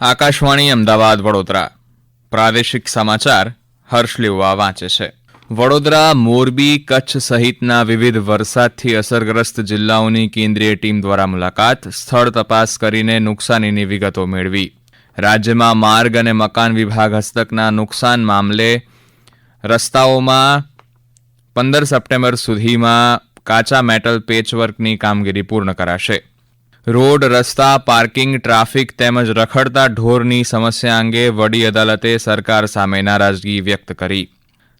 આકાશવાણી અમદાવાદ વડોદરા. પ્રાદેશિક સમાચાર હર્ષ લેવા વાંચે છે. વડોદરા મોરબી કચ્છ સહિતના વિવિધ વરસાદથી અસરગ્રસ્ત જિલ્લાઓની કેન્દ્રીય ટીમ દ્વારા મુલાકાત, સ્થળ તપાસ કરીને નુકસાનીની વિગતો મેળવી. રાજ્યમાં માર્ગ અને મકાન વિભાગ હસ્તકના નુકસાન મામલે રસ્તાઓમાં પંદર સપ્ટેમ્બર સુધીમાં કાચા મેટલ પેચવર્કની કામગીરી પૂર્ણ કરાશે. રોડ, રસ્તા, પાર્કિંગ, ટ્રાફિક તેમજ રખડતા ઢોરની સમસ્યા અંગે વડી અદાલતે સરકાર સામે નારાજગી વ્યક્ત કરી.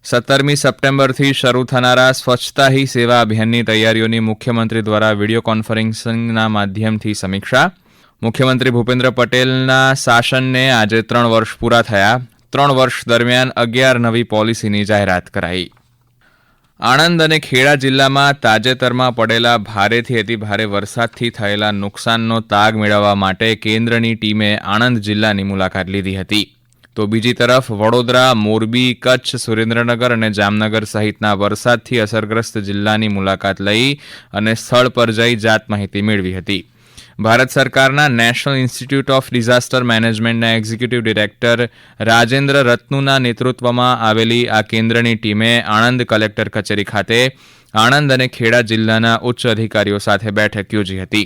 સત્તરમી સપ્ટેમ્બરથી શરૂ થનારા સ્વચ્છતા હી સેવા અભિયાનની તૈયારીઓની મુખ્યમંત્રી દ્વારા વીડિયો કોન્ફરન્સિંગના માધ્યમથી સમીક્ષા. મુખ્યમંત્રી ભૂપેન્દ્ર પટેલના શાસનને આજે ત્રણ વર્ષ પૂરા થયા. ત્રણ વર્ષ દરમિયાન અગિયાર નવી પોલિસીની જાહેરાત કરાઈ. આણંદ અને ખેડા જિલ્લામાં તાજેતરમાં પડેલા ભારેથી અતિભારે વરસાદથી થયેલા નુકસાનનો તાગ મેળવવા માટે કેન્દ્રની ટીમે આણંદ જિલ્લાની મુલાકાત લીધી હતી. તો બીજી તરફ વડોદરા, મોરબી, કચ્છ, સુરેન્દ્રનગર અને જામનગર સહિતના વરસાદથી અસરગ્રસ્ત જિલ્લાની મુલાકાત લઈ અને સ્થળ પર જઈ જાત માહિતી મેળવી હતી. ભારત સરકારના નેશનલ ઇન્સ્ટિટ્યૂટ ઓફ ડિઝાસ્ટર મેનેજમેન્ટના એક્ઝિક્યુટિવ ડિરેક્ટર રાજેન્દ્ર રત્નુના નેતૃત્વમાં આવેલી આ કેન્દ્રની ટીમે આણંદ કલેક્ટર કચેરી ખાતે આણંદ અને ખેડા જિલ્લાના ઉચ્ચ અધિકારીઓ સાથે બેઠક યોજી હતી.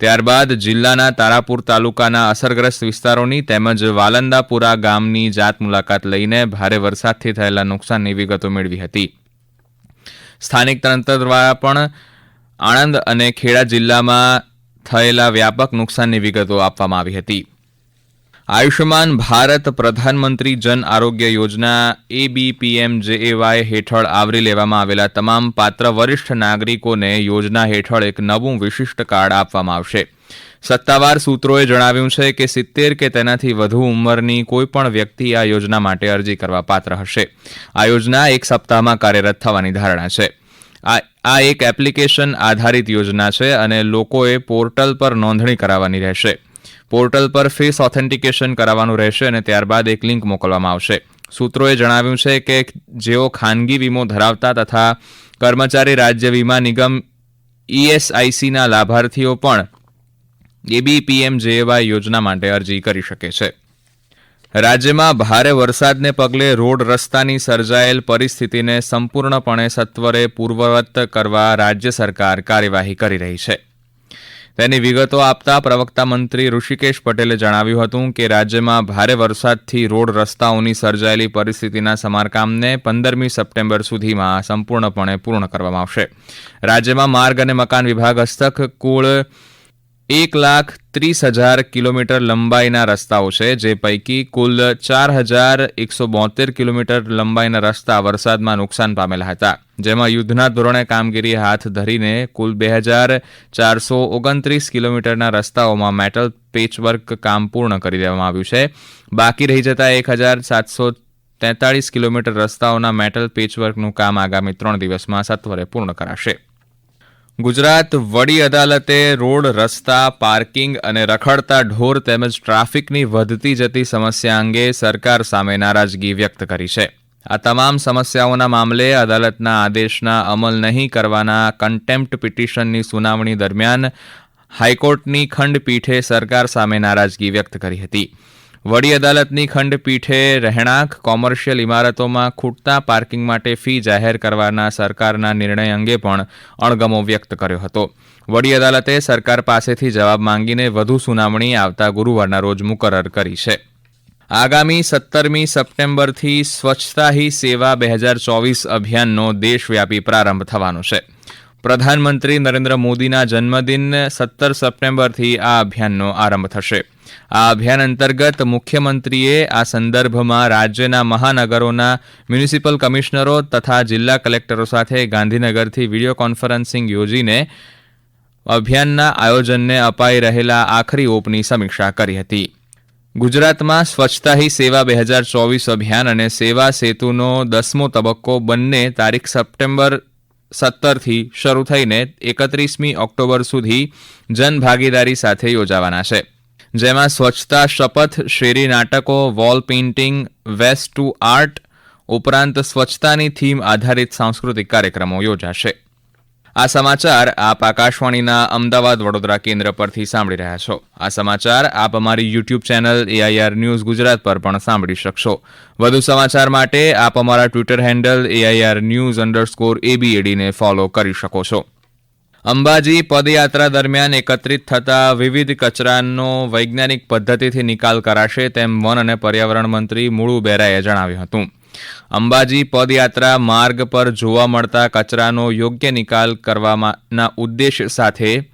ત્યારબાદ જિલ્લાના તારાપુર તાલુકાના અસરગ્રસ્ત વિસ્તારોની તેમજ વાલંદાપુરા ગામની જાત મુલાકાત લઈને ભારે વરસાદથી થયેલા નુકસાનની વિગતો મેળવી હતી. સ્થાનિક તંત્ર દ્વારા પણ આણંદ અને ખેડા જિલ્લામાં થયેલા વ્યાપક નુકસાનની વિગતો આપવામાં આવી હતી. આયુષ્યમાન ભારત પ્રધાનમંત્રી જન આરોગ્ય યોજના એબીપીએમ જેએવાય હેઠળ આવરી લેવામાં આવેલા તમામ પાત્ર વરિષ્ઠ નાગરિકોને યોજના હેઠળ એક નવું વિશિષ્ટ કાર્ડ આપવામાં આવશે. સત્તાવાર સૂત્રોએ જણાવ્યું છે કે સિત્તેર કે તેનાથી વધુ ઉંમરની કોઈપણ વ્યક્તિ આ યોજના માટે અરજી કરવા પાત્ર હશે. આ યોજના એક સપ્તાહમાં કાર્યરત થવાની ધારણા છે. આ આ એક એપ્લિકેશન આધારિત યોજના છે અને લોકોએ પોર્ટલ પર નોંધણી કરાવવાની રહેશે. પોર્ટલ પર ફેસ ઓથેન્ટિકેશન કરાવવાનું રહેશે અને ત્યારબાદ એક લિંક મોકલવામાં આવશે. સૂત્રોએ જણાવ્યું છે કે જેઓ ખાનગી વીમો ધરાવતા તથા કર્મચારી રાજ્ય વીમા નિગમ ઈએસઆઈસીના લાભાર્થીઓ પણ એબીપીએમ જેવાય યોજના માટે અરજી કરી શકે છે. રાજ્યમાં ભારે વરસાદને પગલે રોડ રસ્તાની સર્જાયેલ પરિસ્થિતિને સંપૂર્ણપણે સત્વરે પૂર્વવત કરવા રાજ્ય સરકાર કાર્યવાહી કરી રહી છે. તેની વિગતો આપતા પ્રવક્તા મંત્રી ઋષિકેશ પટેલે જણાવ્યું હતું કે રાજ્યમાં ભારે વરસાદથી રોડ રસ્તાઓની સર્જાયેલી પરિસ્થિતિના સમારકામને પંદરમી સપ્ટેમ્બર સુધીમાં સંપૂર્ણપણે પૂર્ણ કરવામાં આવશે. રાજ્યમાં માર્ગ અને મકાન વિભાગ હસ્તક કુલ એક લાખ ત્રીસ હજાર કિલોમીટર લંબાઈના રસ્તાઓ છે, જે પૈકી કુલ ચાર હજાર એકસો બોતેર કિલોમીટર લંબાઈના રસ્તા વરસાદમાં નુકસાન પામેલા હતા. જેમાં યુદ્ધના ધોરણે કામગીરી હાથ ધરીને કુલ બે હજાર ચારસો ઓગણત્રીસ કિલોમીટરના રસ્તાઓમાં મેટલ પેચવર્ક કામ પૂર્ણ કરી દેવામાં આવ્યું છે. બાકી રહી જતા એક હજાર સાતસો તેતાળીસ કિલોમીટર રસ્તાઓના મેટલ પેચવર્કનું કામ આગામી ત્રણ દિવસમાં સત્વરે પૂર્ણ કરાશે. ગુજરાત વડી અદાલતે રોડ, રસ્તા, પાર્કિંગ અને રખડતા ઢોર તેમજ ટ્રાફિકની વધતી જતી સમસ્યા અંગે સરકાર સામે નારાજગી વ્યક્ત કરી છે. આ તમામ સમસ્યાઓના મામલે અદાલતના આદેશના અમલ નહીં કરવાના કન્ટેમ્પ્ટ પિટિશનની સુનાવણી દરમિયાન હાઈકોર્ટની ખંડપીઠે સરકાર સામે નારાજગી વ્યક્ત કરી હતી. વડી અદાલતની ખંડપીઠે રહેણાંક, કોમર્શિયલ ઇમારતોમાં ખૂટતા પાર્કિંગ માટે ફી જાહેર કરવાના સરકારના નિર્ણય અંગે પણ અણગમો વ્યક્ત કર્યો હતો. વડી અદાલતે સરકાર પાસેથી જવાબ માંગીને વધુ સુનાવણી આવતા ગુરુવારના રોજ મુકરર કરી છે. આગામી સત્તરમી સપ્ટેમ્બરથી સ્વચ્છતા હી સેવા બે હજાર ચોવીસ અભિયાનનો દેશવ્યાપી પ્રારંભ થવાનો છે. પ્રધાનમંત્રી નરેન્દ્ર મોદીના જન્મદિન સત્તર સપ્ટેમ્બરથી આ અભિયાનનો આરંભ થશે. આ અભિયાન અંતર્ગત મુખ્યમંત્રીએ આ સંદર્ભમાં રાજ્યના મહાનગરોના મ્યુનિસિપલ કમિશનરો તથા જિલ્લા કલેક્ટરો સાથે ગાંધીનગરથી વીડિયો કોન્ફરન્સિંગ યોજીને અભિયાનના આયોજનને અપાઈ રહેલા આખરી ઓપની સમીક્ષા કરી હતી. ગુજરાતમાં સ્વચ્છતા હી સેવા બે હજાર ચોવીસ અભિયાન અને સેવા સેતુનો દસમો તબક્કો બંને તારીખ સપ્ટેમ્બર સત્તરથી શરૂ થઈને એકત્રીસમી ઓક્ટોબર સુધી જનભાગીદારી સાથે યોજાવાના છે. જેમાં સ્વચ્છતા શપથ, શેરી નાટકો, wall painting, waste to art ઉપરાંત સ્વચ્છતાની થીમ આધારિત સાંસ્કૃતિક કાર્યક્રમો યોજાશે. આ સમાચાર આપ આકાશવાણીના અમદાવાદ વડોદરા કેન્દ્ર પરથી સાંભળી રહ્યા છો. આ સમાચાર આપ અમારી YouTube channel AIR news Gujarat પર પણ સાંભળી શકશો. વધુ સમાચાર માટે આપ અમારા Twitter handle AIR news underscore એબીએડીને follow કરી શકો છો. અંબાજી પદયાત્રા દરમિયાન એકત્રિત થતા વિવિધ કચરાનો વૈજ્ઞાનિક પદ્ધતિથી નિકાલ કરાશે તેમ વન અને પર્યાવરણ મંત્રી મુળુ બેરાએ જણાવ્યું હતું. અંબાજી પદયાત્રા માર્ગ પર જોવા મળતા કચરાનો યોગ્ય નિકાલ કરવાના ઉદ્દેશ સાથે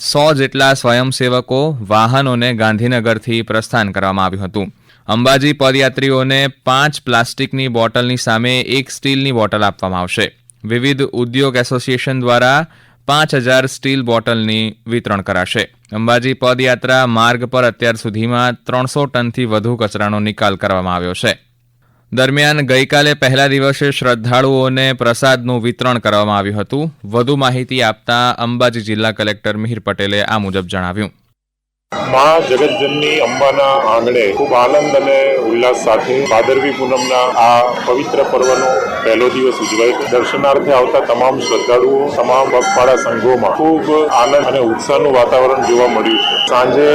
સો જેટલા સ્વયંસેવકો વાહનોને ગાંધીનગરથી પ્રસ્થાન કરવામાં આવ્યું હતું. અંબાજી પદયાત્રીઓને પાંચ પ્લાસ્ટિકની બોટલની સામે એક સ્ટીલની બોટલ આપવામાં આવશે. વિવિધ ઉદ્યોગ એસોસિએશન દ્વારા પાંચ હજાર સ્ટીલ બોટલની વિતરણ કરાશે. અંબાજી પદયાત્રા માર્ગ પર અત્યાર સુધીમાં ત્રણસો ટનથી વધુ કચરાનો નિકાલ કરવામાં આવ્યો છે. દરમિયાન ગઈકાલે પહેલા દિવસે શ્રદ્ધાળુઓને પ્રસાદનું વિતરણ કરવામાં આવ્યું હતું. વધુ માહિતી આપતા અંબાજી જિલ્લા કલેક્ટર મિહિર પટેલે આ મુજબ જણાવ્યું. મા જગતજનની અંબાના આંગણે ખૂબ આનંદ અને ઉલ્લાસ સાથે ભાદરવી પૂનમના આ પવિત્ર પર્વનો પહેલો દિવસ ઉજવાય છે. દર્શનાર્થે આવતા તમામ શ્રદ્ધાળુઓ, તમામ પગપાળા સંઘોમાં ખૂબ આનંદ અને ઉત્સાહનું વાતાવરણ જોવા મળ્યું છે. સાંજે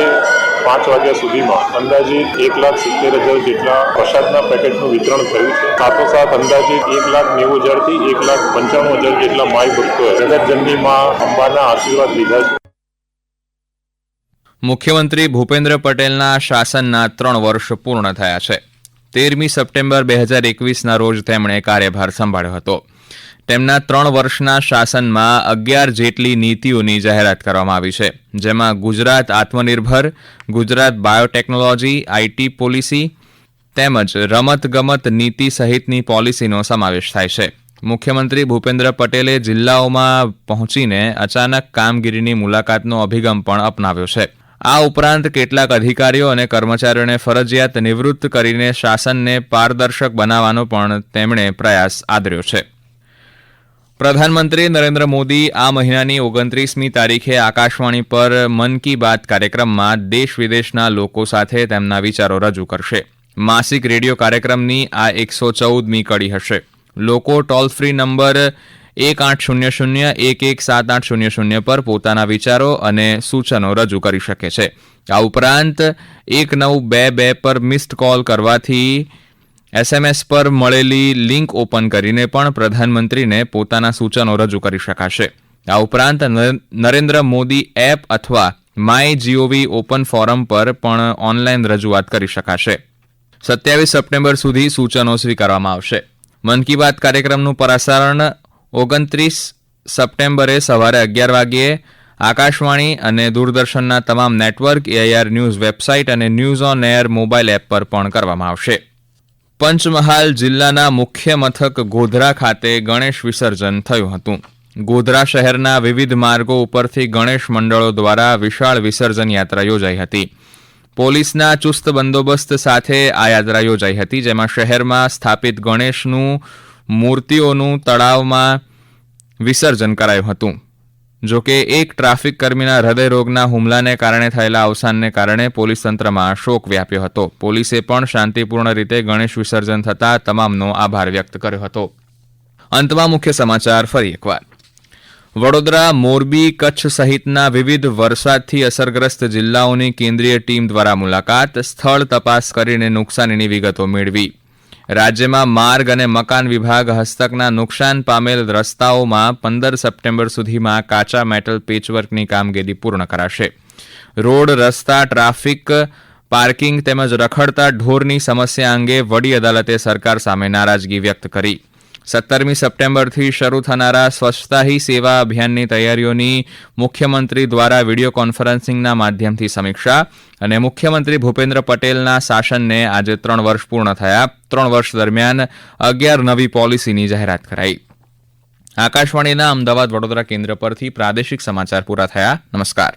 પાંચ વાગ્યા સુધીમાં અંદાજિત એક લાખ સિત્તેર હજાર જેટલા પ્રસાદના પેકેટનું વિતરણ થયું છે. સાથોસાથ અંદાજિત એક લાખ નેવું હજારથી એક લાખ પંચાણું હજાર જેટલા માય ભક્તોએ જગતજનની માં અંબાના આશીર્વાદ લીધા છે. મુખ્યમંત્રી ભૂપેન્દ્ર પટેલના શાસનના ત્રણ વર્ષ પૂર્ણ થયા છે. તેરમી સપ્ટેમ્બર બે હજાર એકવીસના રોજ તેમણે કાર્યભાર સંભાળ્યો હતો. તેમના ત્રણ વર્ષના શાસનમાં અગિયાર જેટલી નીતિઓની જાહેરાત કરવામાં આવી છે, જેમાં ગુજરાત આત્મનિર્ભર, ગુજરાત બાયોટેકનોલોજી, આઈટી પોલિસી તેમજ રમતગમત નીતિ સહિતની પોલિસીનો સમાવેશ થાય છે. મુખ્યમંત્રી ભૂપેન્દ્ર પટેલે જિલ્લાઓમાં પહોંચીને અચાનક કામગીરીની મુલાકાતનો અભિગમ પણ અપનાવ્યો છે. આ ઉપરાંત કેટલાક અધિકારીઓ અને કર્મચારીઓને ફરજિયાત નિવૃત્ત કરીને શાસનને પારદર્શક બનાવવાનો પણ તેમણે પ્રયાસ આદર્યો છે. પ્રધાનમંત્રી નરેન્દ્ર મોદી આ મહિનાની ઓગણત્રીસમી તારીખે આકાશવાણી પર મન કી બાત કાર્યક્રમમાં દેશ વિદેશના લોકો સાથે તેમના વિચારો રજૂ કરશે. માસિક રેડિયો કાર્યક્રમની આ એકસો ચૌદમી કડી હશે. લોકો ટોલ ફ્રી નંબર એક આઠ શૂન્ય શૂન્ય એક એક સાત આઠ શૂન્ય શૂન્ય પર પોતાના વિચારો અને સૂચનો રજૂ કરી શકે છે. આ ઉપરાંત એક નવ બે બે પર મિસ્ડ કોલ કરવાથી એસએમએસ પર મળેલી લિંક ઓપન કરીને પણ પ્રધાનમંત્રીને પોતાના સૂચનો રજૂ કરી શકાશે. આ ઉપરાંત નર- નરેન્દ્ર મોદી એપ અથવા my G O V open forum પર પણ ઓનલાઈન રજૂઆત કરી શકાશે. સત્યાવીસ સપ્ટેમ્બર સુધી સૂચનો સ્વીકારવામાં આવશે. મન કી બાત કાર્યક્રમનું પ્રસારણ ઓગણત્રીસ સપ્ટેમ્બરે સવારે અગિયાર વાગ્યે આકાશવાણી અને દૂરદર્શનના તમામ network, A I R news website અને news on air mobile app પર પણ કરવામાં આવશે. પંચમહાલ જિલ્લાના મુખ્ય મથક ગોધરા ખાતે ગણેશ વિસર્જન થયું હતું. ગોધરા શહેરના વિવિધ માર્ગો ઉપરથી ગણેશ મંડળો દ્વારા વિશાળ વિસર્જન યાત્રા યોજાઈ હતી. પોલીસના ચુસ્ત બંદોબસ્ત સાથે આ યાત્રા યોજાઈ હતી, જેમાં શહેરમાં સ્થાપિત ગણેશનું મૂર્તિઓનું તળાવમાં વિસર્જન કરાયું હતું. જો કે એક ટ્રાફિક કર્મીના હૃદયરોગના હુમલાને કારણે થયેલા અવસાનને કારણે પોલીસ તંત્રમાં શોક વ્યાપ્યો હતો. પોલીસે પણ શાંતિપૂર્ણ રીતે ગણેશ વિસર્જન થતાં તમામનો આભાર વ્યક્ત કર્યો હતો. અંતમાં મુખ્ય સમાચાર ફરી એકવાર. વડોદરા મોરબી કચ્છ સહિતના વિવિધ વરસાદથી અસરગ્રસ્ત જિલ્લાઓની કેન્દ્રીય ટીમ દ્વારા મુલાકાત, સ્થળ તપાસ કરીને નુકસાનીની વિગતો મેળવી. રાજ્યમાં માર્ગ અને મકાન વિભાગ હસ્તકના નુકસાન પામેલ રસ્તાઓમાં પંદર સપ્ટેમ્બર સુધીમાં કાચા મેટલ પેચવર્કની કામગીરી પૂર્ણ કરાશે. રોડ, રસ્તા, ટ્રાફિક, પાર્કિંગ તેમજ રખડતા ઢોરની સમસ્યા અંગે વડી અદાલતે સરકાર સામે નારાજગી વ્યક્ત કરી. સત્તરમી સપ્ટેમ્બરથી શરૂ થનારા સ્વચ્છતા હી સેવા અભિયાનની તૈયારીઓની મુખ્યમંત્રી દ્વારા વીડિયો કોન્ફરન્સિંગના માધ્યમથી સમીક્ષા અને મુખ્યમંત્રી ભૂપેન્દ્ર પટેલના શાસનને આજે ત્રણ વર્ષ પૂર્ણ થયા. ત્રણ વર્ષ દરમિયાન અગિયાર નવી પોલિસીની જાહેરાત કરાઈ. આકાશવાણીના અમદાવાદ વડોદરા કેન્દ્ર પરથી પ્રાદેશિક સમાચાર પૂરા થયા. નમસ્કાર.